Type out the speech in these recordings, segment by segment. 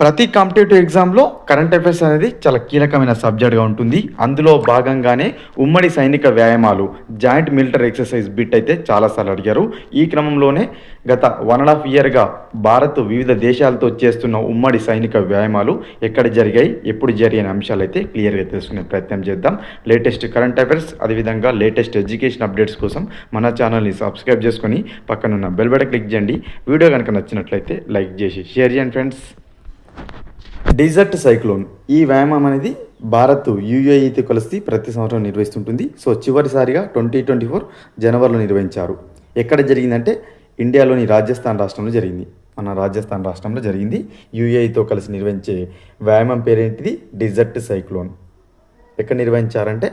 ప్రతి కాంపిటేటివ్ ఎగ్జామ్లో current affairs అనేది చాలా కీలకమైన సబ్జెక్ట్గా ఉంటుంది. అందులో భాగంగానే ఉమ్మడి సైనిక వ్యాయామాలు జాయింట్ మిలిటరీ ఎక్సర్సైజ్ బిట్ అయితే చాలాసార్లు అడిగారు. ఈ క్రమంలోనే గత వన్ అండ్ హాఫ్ ఇయర్గా భారత్ వివిధ దేశాలతో చేస్తున్న ఉమ్మడి సైనిక వ్యాయామాలు ఎక్కడ జరిగాయి ఎప్పుడు జరిగిన అంశాలు అయితే క్లియర్గా తెలుసుకునే ప్రయత్నం చేద్దాం. లేటెస్ట్ కరెంట్ అఫైర్స్ అదేవిధంగా లేటెస్ట్ ఎడ్యుకేషన్ అప్డేట్స్ కోసం మన ఛానల్ని సబ్స్క్రైబ్ చేసుకొని పక్కనున్న బెల్ బటన్ క్లిక్ చేయండి. వీడియో కనుక నచ్చినట్లయితే లైక్ చేసి షేర్ చేయండి ఫ్రెండ్స్ డిజర్ట్ సైక్లోన్. ఈ వ్యాయామం అనేది భారత్ యుఏఈతో కలిసి ప్రతి సంవత్సరం నిర్వహిస్తుంటుంది. సో చివరిసారిగా ట్వంటీ ట్వంటీ ఫోర్ జనవరిలో నిర్వహించారు. ఎక్కడ జరిగిందంటే ఇండియాలోని రాజస్థాన్ రాష్ట్రంలో జరిగింది. మన రాజస్థాన్ రాష్ట్రంలో జరిగింది. యుఏఈతో కలిసి నిర్వహించే వ్యాయామం పేరేంటిది? Desert Cyclone. ఎక్కడ నిర్వహించారంటే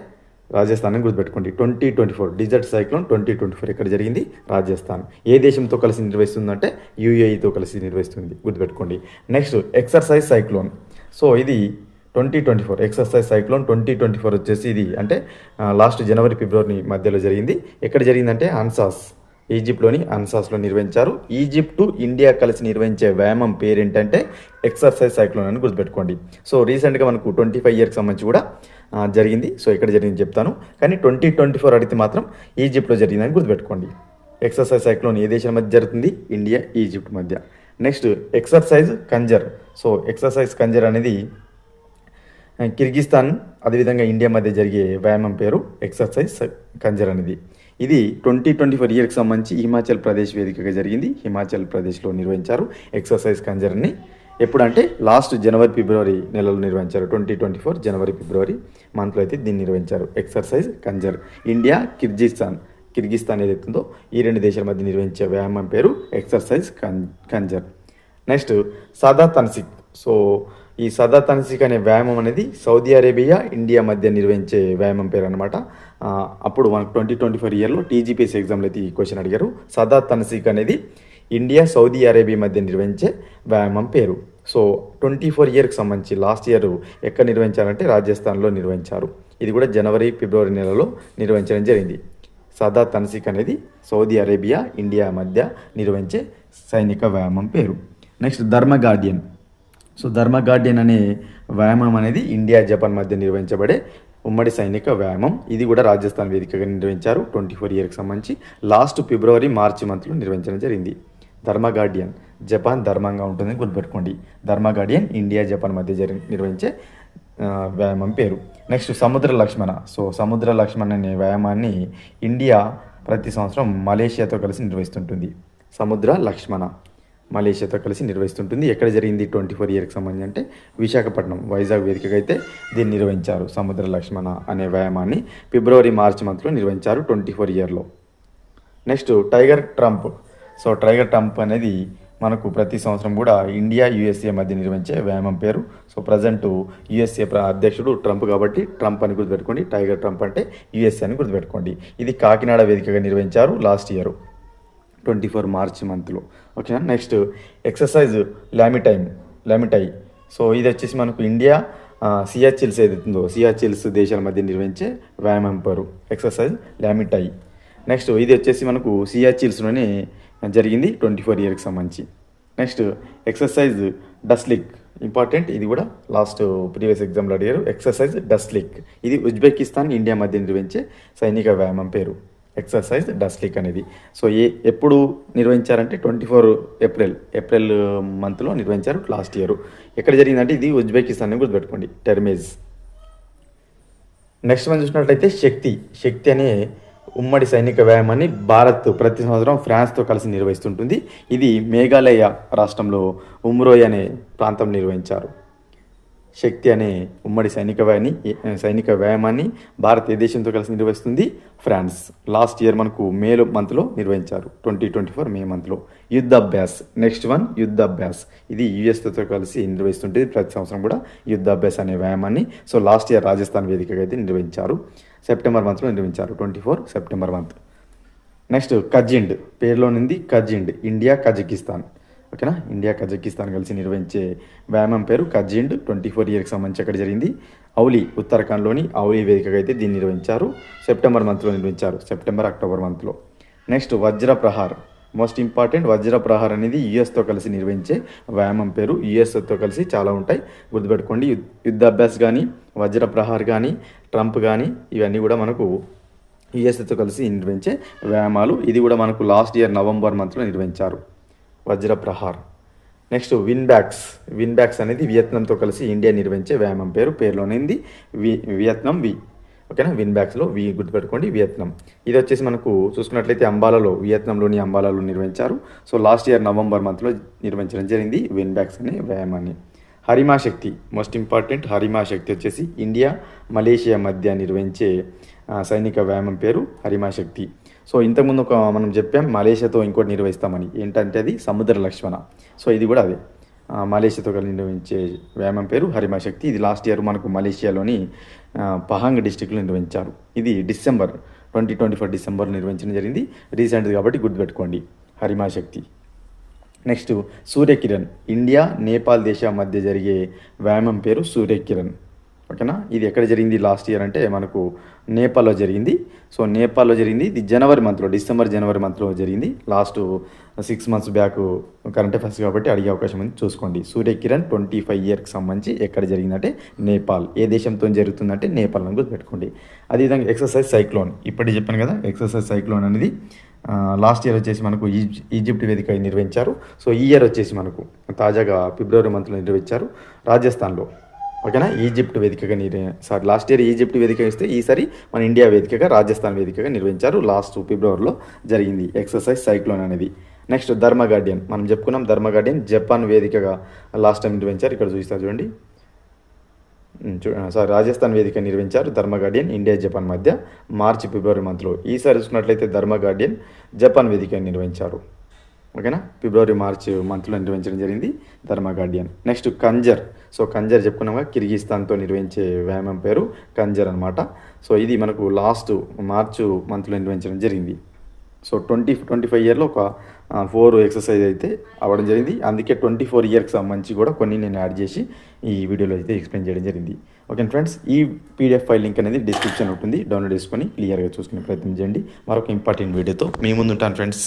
రాజస్థాన్ అని గుర్తుపెట్టుకోండి. Twenty twenty four Desert Cyclone twenty twenty four ఇక్కడ జరిగింది? రాజస్థాన్. ఏ దేశంతో కలిసి నిర్వహిస్తుందంటే యూఏఈతో కలిసి నిర్వహిస్తుంది. గుర్తుపెట్టుకోండి. Next exercise Cyclone. సో ఇది twenty twenty four exercise Cyclone twenty twenty four వచ్చేసి ఇది అంటే లాస్ట్ జనవరి ఫిబ్రవరి మధ్యలో జరిగింది. ఎక్కడ జరిగిందంటే అన్సాస్ ఈజిప్ట్లోని అన్సాస్లో నిర్వహించారు. ఈజిప్టు ఇండియా కలిసి నిర్వహించే వ్యాయామం పేరేంటంటే ఎక్సర్సైజ్ సైక్లోన్ అని గుర్తుపెట్టుకోండి. సో రీసెంట్గా మనకు ట్వంటీ ఫైవ్ ఇయర్కి సంబంధించి కూడా జరిగింది. సో ఇక్కడ జరిగింది చెప్తాను. కానీ ట్వంటీ ట్వంటీ ఫోర్ అడిగితే మాత్రం ఈజిప్ట్లో జరిగిందని గుర్తుపెట్టుకోండి. ఎక్సర్సైజ్ సైక్లోన్ ఏ దేశం మధ్య జరుగుతుంది? ఇండియా ఈజిప్ట్ మధ్య. Next exercise Khanjar so exercise Khanjar అనేది కిర్గిస్తాన్ అదేవిధంగా ఇండియా మధ్య జరిగే వ్యాయామం పేరు ఎక్సర్సైజ్ కంజర్ అనేది. ఇది ట్వంటీ ట్వంటీ ఫోర్ ఇయర్కి సంబంధించి హిమాచల్ ప్రదేశ్ వేదికగా జరిగింది. హిమాచల్ ప్రదేశ్లో నిర్వహించారు ఎక్సర్సైజ్ కంజర్ని ఎప్పుడంటే లాస్ట్ జనవరి ఫిబ్రవరి నెలలో నిర్వహించారు. ట్వంటీ ట్వంటీ ఫోర్ జనవరి ఫిబ్రవరి మంత్లో అయితే దీన్ని నిర్వహించారు. Exercise Khanjar. India Kyrgyzstan. Kyrgyzstan ఏదైతుందో ఈ రెండు దేశాల మధ్య నిర్వహించే వ్యాయామం పేరు ఎక్సర్సైజ్ కన్ కంజర్. నెక్స్ట్ సదా తన్సిక్. సో ఈ సదా తన్సిక్ అనే వ్యాయామం అనేది సౌదీ అరేబియా ఇండియా మధ్య నిర్వహించే వ్యాయామం పేరు అనమాట అప్పుడు మనకు ట్వంటీ ట్వంటీ ఫోర్ ఇయర్లో టీజీపీఎస్ ఎగ్జామ్లో అయితే ఈ క్వశ్చన్ అడిగారు. సదా తన్సిక్ అనేది ఇండియా సౌదీ అరేబియా మధ్య నిర్వహించే వ్యాయామం పేరు. సో ట్వంటీ ఫోర్ ఇయర్కి సంబంధించి లాస్ట్ ఇయర్ ఎక్కడ నిర్వహించారంటే రాజస్థాన్లో నిర్వహించారు. ఇది కూడా జనవరి ఫిబ్రవరి నెలలో నిర్వహించడం జరిగింది. సదా తన్సిక్ అనేది సౌదీ అరేబియా ఇండియా మధ్య నిర్వహించే సైనిక వ్యాయామం పేరు. Next Dharma Guardian. సో ధర్మ గార్డియన్ అనే వ్యాయామం అనేది ఇండియా జపాన్ మధ్య నిర్వహించబడే ఉమ్మడి సైనిక వ్యాయామం. ఇది కూడా రాజస్థాన్ వేదికగా నిర్వహించారు. ట్వంటీ ఫోర్ ఇయర్కి సంబంధించి లాస్ట్ ఫిబ్రవరి మార్చి మంత్లో నిర్వహించడం జరిగింది. ధర్మ గార్డియన్ జపాన్ ధర్మంగా ఉంటుందని గుర్తుపెట్టుకోండి. ధర్మ గార్డియన్ ఇండియా జపాన్ మధ్య జరి నిర్వహించే వ్యాయామం పేరు. నెక్స్ట్ సముద్ర లక్ష్మణ. సో సముద్ర లక్ష్మణ అనే వ్యాయామాన్ని ఇండియా ప్రతి సంవత్సరం మలేషియాతో కలిసి నిర్వహిస్తుంటుంది. సముద్ర లక్ష్మణ మలేషియాతో కలిసి నిర్వహిస్తుంటుంది. ఎక్కడ జరిగింది? ట్వంటీ ఫోర్ ఇయర్కి సంబంధించి అంటే విశాఖపట్నం వైజాగ్ వేదికగా అయితే దీన్ని నిర్వహించారు సముద్ర లక్ష్మణ అనే వ్యాయామాన్ని. ఫిబ్రవరి మార్చి మంత్లో నిర్వహించారు ట్వంటీ ఫోర్ ఇయర్లో. Next Tiger Trump. So Tiger Trump అనేది మనకు ప్రతి సంవత్సరం కూడా ఇండియా యుఎస్ఏ మధ్య నిర్వహించే వ్యాయామం పేరు. సో ప్రజెంట్ యుఎస్ఏ అధ్యక్షుడు ట్రంప్ కాబట్టి ట్రంప్ అని గుర్తుపెట్టుకోండి. టైగర్ ట్రంప్ అంటే యుఎస్ఏ అని గుర్తుపెట్టుకోండి. ఇది కాకినాడ వేదికగా నిర్వహించారు last year twenty four March మంత్లో. ఓకేనా? Next exercise Lamitiye Lamitiye. So ఇది వచ్చేసి మనకు ఇండియా సియాచిల్స్ ఏదైతుందో సియాచిల్స్ దేశాల మధ్య నిర్వహించే వ్యాయామం పేరు ఎక్సర్సైజ్ లామిటై. నెక్స్ట్ ఇది వచ్చేసి మనకు సియాచిల్స్లోనే జరిగింది ట్వంటీ ఫోర్ ఇయర్కి సంబంధించి. Next exercise Dustlik important. ఇది కూడా లాస్ట్ ప్రీవియస్ ఎగ్జామ్లో అడిగారు. ఎక్సర్సైజ్ డస్లిక్ ఇది ఉజ్బెకిస్తాన్ ఇండియా మధ్య నిర్వహించే సైనిక వ్యాయామం పేరు. ఎక్సర్సైజ్ డస్లిక్ అనేది. సో ఏ ఎప్పుడు నిర్వహించారంటే ట్వంటీ ఫోర్ ఏప్రిల్. ఏప్రిల్ మంత్లో నిర్వహించారు లాస్ట్ ఇయర్. ఎక్కడ జరిగిందంటే ఇది ఉజ్బెకిస్తాన్ అని గుర్తుపెట్టుకోండి. టెర్మేజ్. నెక్స్ట్ మనం చూసినట్లయితే శక్తి. శక్తి అనే ఉమ్మడి సైనిక వ్యాయామాన్ని భారత్ ప్రతి సంవత్సరం ఫ్రాన్స్తో కలిసి నిర్వహిస్తుంటుంది. ఇది మేఘాలయ రాష్ట్రంలో ఉమ్రోయ్ అనే ప్రాంతం నిర్వహించారు. శక్తి అనే ఉమ్మడి సైనిక వ్యాయాన్ని సైనిక వ్యాయామాన్ని భారతదేశంతో ఏ దేశంతో కలిసి నిర్వహిస్తుంది? ఫ్రాన్స్. లాస్ట్ ఇయర్ మనకు మేలో మంత్లో నిర్వహించారు. ట్వంటీ ట్వంటీ ఫోర్ మే మంత్లో. యుద్ధ అభ్యాస్ నెక్స్ట్ వన్ యుద్ధ అభ్యాస్ ఇది యుఎస్తో కలిసి నిర్వహిస్తుంటుంది. ప్రతి సంవత్సరం కూడా యుద్ధ అభ్యాస్ అనే వ్యాయామాన్ని. సో లాస్ట్ ఇయర్ రాజస్థాన్ వేదికగా అయితే నిర్వహించారు. సెప్టెంబర్ మంత్లో నిర్వహించారు twenty four September month. Next KazInd. పేరులో నుండి కజిండ్. India Kazakhstan. ఓకేనా? ఇండియా కజకిస్తాన్ కలిసి నిర్వహించే వ్యాయామం పేరు కజిండ్. ట్వంటీ ఫోర్ ఇయర్కి సంబంధించి అక్కడ జరిగింది? ఔలి ఉత్తరాఖండ్లోని ఔలి వేదికగా అయితే దీన్ని నిర్వహించారు. సెప్టెంబర్ మంత్లో నిర్వహించారు సెప్టెంబర్ అక్టోబర్ మంత్లో. నెక్స్ట్ వజ్ర ప్రహార్. మోస్ట్ ఇంపార్టెంట్ వజ్ర ప్రహార్ అనేది యుఎస్తో కలిసి నిర్వహించే వ్యాయామం పేరు. యుఎస్తో కలిసి చాలా ఉంటాయి. గుర్తుపెట్టుకోండి. యుద్ధాభ్యాస్ కానీ వజ్ర ప్రహార్ కానీ ట్రంప్ కానీ ఇవన్నీ కూడా మనకు యుఎస్ఏతో కలిసి నిర్వహించే వ్యాయామాలు. ఇది కూడా మనకు లాస్ట్ ఇయర్ నవంబర్ మంత్లో నిర్వహించారు Vajra Prahar. Next VINBAX. VINBAX అనేది వియత్నంతో కలిసి ఇండియా నిర్వహించే వ్యాయామం పేరు. పేరులోనేది? V Vietnam V. ఓకేనా? విన్ బ్యాక్స్లో వి గుర్తుపెట్టుకోండి వియత్నం. ఇది వచ్చేసి మనకు చూసుకున్నట్లయితే అంబాలలో వియత్నంలోని అంబాలలో నిర్వహించారు సో లాస్ట్ ఇయర్ నవంబర్ మంత్లో నిర్వహించడం జరిగింది విన్ బ్యాక్స్ అనే వ్యాయామాన్ని. హరిమా శక్తి మోస్ట్ ఇంపార్టెంట్ హరిమా శక్తి వచ్చేసి ఇండియా మలేషియా మధ్య నిర్వహించే సైనిక వ్యాయామం పేరు హరిమా శక్తి సో ఇంతకుముందు ఒక మనం చెప్పాం మలేషియాతో ఇంకోటి నిర్వహిస్తామని. ఏంటంటే అది సముద్ర లక్ష్మణ. సో ఇది కూడా అదే. మలేషియాతో కలిసి నిర్వహించే వ్యాయామం పేరు హరిమా శక్తి ఇది లాస్ట్ ఇయర్ మనకు మలేషియాలోని పహాంగ్ డిస్టిక్లో నిర్వహించారు. ఇది December twenty twenty four December నిర్వహించడం జరిగింది. రీసెంట్ కాబట్టి గుర్తుపెట్టుకోండి. Harimau Shakti next Suryakiran. India Nepal దేశం మధ్య జరిగే వ్యాయామం పేరు సూర్యకిరణ్. ఓకేనా? ఇది ఎక్కడ జరిగింది లాస్ట్ ఇయర్ అంటే మనకు నేపాల్లో జరిగింది. సో నేపాల్లో జరిగింది. ఇది జనవరి మంత్లో డిసెంబర్ జనవరి మంత్లో జరిగింది. Last six months back current affairs కాబట్టి అడిగే అవకాశం ఉంది. చూసుకోండి. సూర్యకిరణ్ ట్వంటీ ఫైవ్ ఇయర్కి సంబంధించి ఎక్కడ జరిగిందంటే నేపాల్. ఏ దేశంతో జరుగుతుందంటే నేపాల్ అని గుర్తుపెట్టుకోండి. అదేవిధంగా ఎక్సర్సైజ్ సైక్లోన్ ఇప్పటి చెప్పాను కదా ఎక్సర్సైజ్ సైక్లోన్ అనేది లాస్ట్ ఇయర్ వచ్చేసి మనకు ఈజి ఈజిప్ట్ వేదిక నిర్వహించారు. సో ఈ ఇయర్ వచ్చేసి మనకు తాజాగా ఫిబ్రవరి మంత్లో నిర్వహించారు రాజస్థాన్లో. ఓకేనా? ఈజిప్ట్ వేదికగా నిర్ సారీ లాస్ట్ ఇయర్ ఈజిప్ట్ వేదిక ఇస్తే ఈసారి మన ఇండియా వేదికగా రాజస్థాన్ వేదికగా నిర్వహించారు. లాస్ట్ ఫిబ్రవరిలో జరిగింది ఎక్సర్సైజ్ సైక్లోన్ అనేది. Next Dharma Guardian. మనం చెప్పుకున్నాం ధర్మ గార్డియన్ జపాన్ వేదికగా లాస్ట్ టైం నిర్వహించారు. ఇక్కడ చూస్తారు చూడండి. సారీ రాజస్థాన్ వేదిక నిర్వహించారు ధర్మ గార్డియన్ ఇండియా జపాన్ మధ్య మార్చి ఫిబ్రవరి మంత్లో. ఈసారి చూసుకున్నట్లయితే ధర్మ గార్డియన్ జపాన్ వేదిక నిర్వహించారు. ఓకేనా? ఫిబ్రవరి మార్చ్ మంత్లో నిర్వహించడం జరిగింది Dharma Guardian. Next Khanjar. So Khanjar చెప్పుకున్నాగా కిర్గిస్తాన్తో నిర్వహించే వ్యాయామం పేరు కంజర్ అనమాట సో ఇది మనకు లాస్ట్ మార్చు మంత్లో నిర్వహించడం జరిగింది. సో ట్వంటీ ట్వంటీ ఫైవ్ ఇయర్లో ఒక ఫోర్ ఎక్సర్సైజ్ అయితే అవ్వడం జరిగింది. అందుకే ట్వంటీ ఫోర్ ఇయర్కి సంబంధించి కూడా కొన్ని నేను యాడ్ చేసి ఈ వీడియోలో అయితే ఎక్స్ప్లెయిన్ చేయడం జరిగింది. ఓకే ఫ్రెండ్స్ ఈ పీడిఎఫ్ ఫైల్ లింక్ అనేది డిస్క్రిప్షన్ ఉంటుంది. డౌన్లోడ్ చేసుకొని క్లియర్గా చూసుకునే ప్రయత్నం చేయండి. మరొక ఇంపార్టెంట్ వీడియోతో మీ ముందు ఉంటాను ఫ్రెండ్స్.